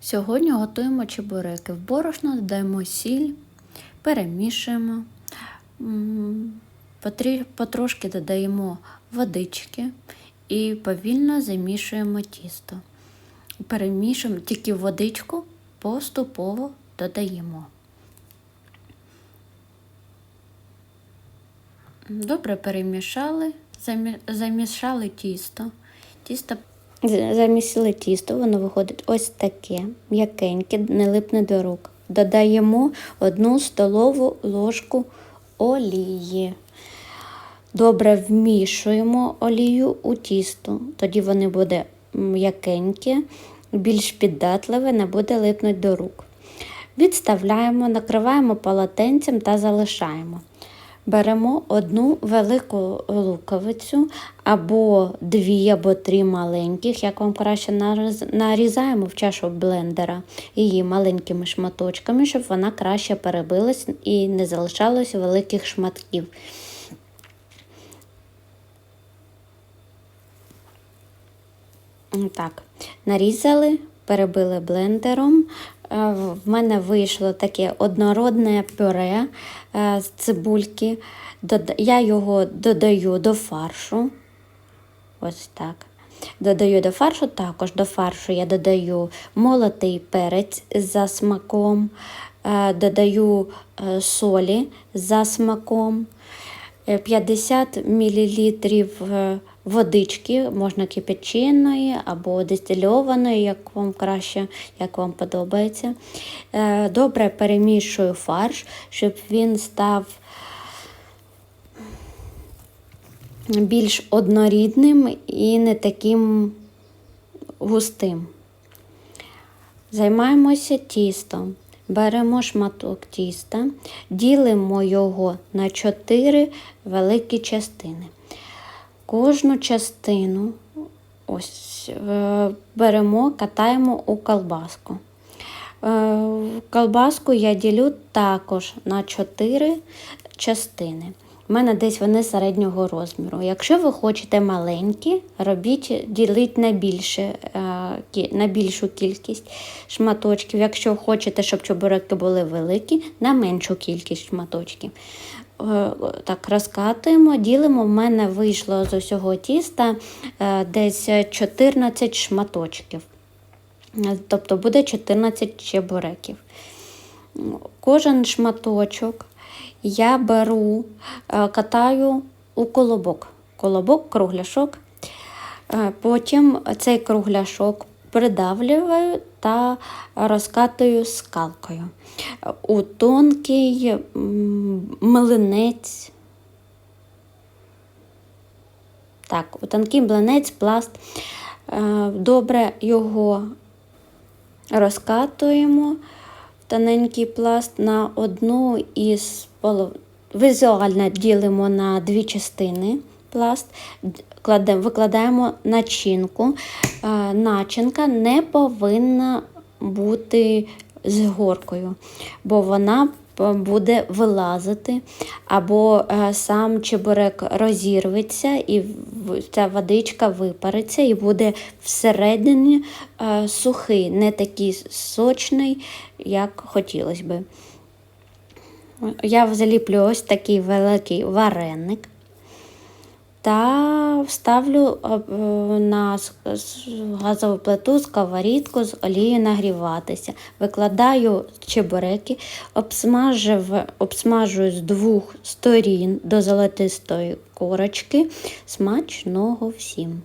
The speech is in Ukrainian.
Сьогодні готуємо чебуреки. В борошно додаємо сіль, перемішуємо, потрошки додаємо водички і повільно замішуємо тісто. Перемішуємо тільки водичку поступово додаємо. Добре перемішали, замішали тісто. Тісто Замісили тісто, воно виходить ось таке, м'якеньке, не липне до рук. Додаємо одну столову ложку олії. Добре вмішуємо олію у тісто. Тоді воно буде м'якеньке, більш піддатливе, не буде липнути до рук. Відставляємо, накриваємо полотенцем та залишаємо. Беремо одну велику луковицю або дві, або три маленьких, як вам краще нарізаємо в чашу блендера її маленькими шматочками, щоб вона краще перебилась і не залишалось великих шматків. Так, нарізали, перебили блендером. Е, В мене вийшло таке однородне пюре е, з цибульки. Я його додаю до фаршу. Ось так. Додаю до фаршу, також до фаршу я додаю молотий перець за смаком, е, додаю солі за смаком. Е, 50 мл водички, можна кипяченої або дистильованої, як вам краще, як вам подобається. Е, Добре перемішую фарш, щоб він став більш однорідним і не таким густим. Займаємося тістом. Беремо шматок тіста, ділимо його на 4 великі частини. Кожну частину ось, е, беремо, катаємо у колбаску. Е, Колбаску я ділю також на 4 частини. У мене десь вони середнього розміру. Якщо ви хочете маленькі, робіть, діліть на, більше, е, на більшу кількість шматочків. Якщо хочете, щоб чебуреки були великі, на меншу кількість шматочків. Е, Так, розкатуємо, ділимо. У мене вийшло з усього тіста е, десь 14 шматочків. Тобто буде 14 чебуреків. Кожен шматочок я беру, е, катаю у колобок. Колобок, кругляшок. Потім цей кругляшок придавлюю та розкатую скалкою у тонкий млинець. Так, у тонкий млинець, пласт. Е, Добре його розкатуємо в тоненький пласт на одну із полов... Візуально ділимо на дві частини пласт, викладаємо начинку. Е, Начинка не повинна бути з горкою, бо вона буде вилазити, або е, сам чебурек розірветься, і ця водичка випариться, і буде всередині е, сухий, не такий сочний, як хотілося би. Я заліплю ось такий великий вареник та вставлю е, на газову плиту сковорідку з олією нагріватися. Викладаю чебуреки, обсмажую з двох сторін до золотистої корочки. Смачного всім!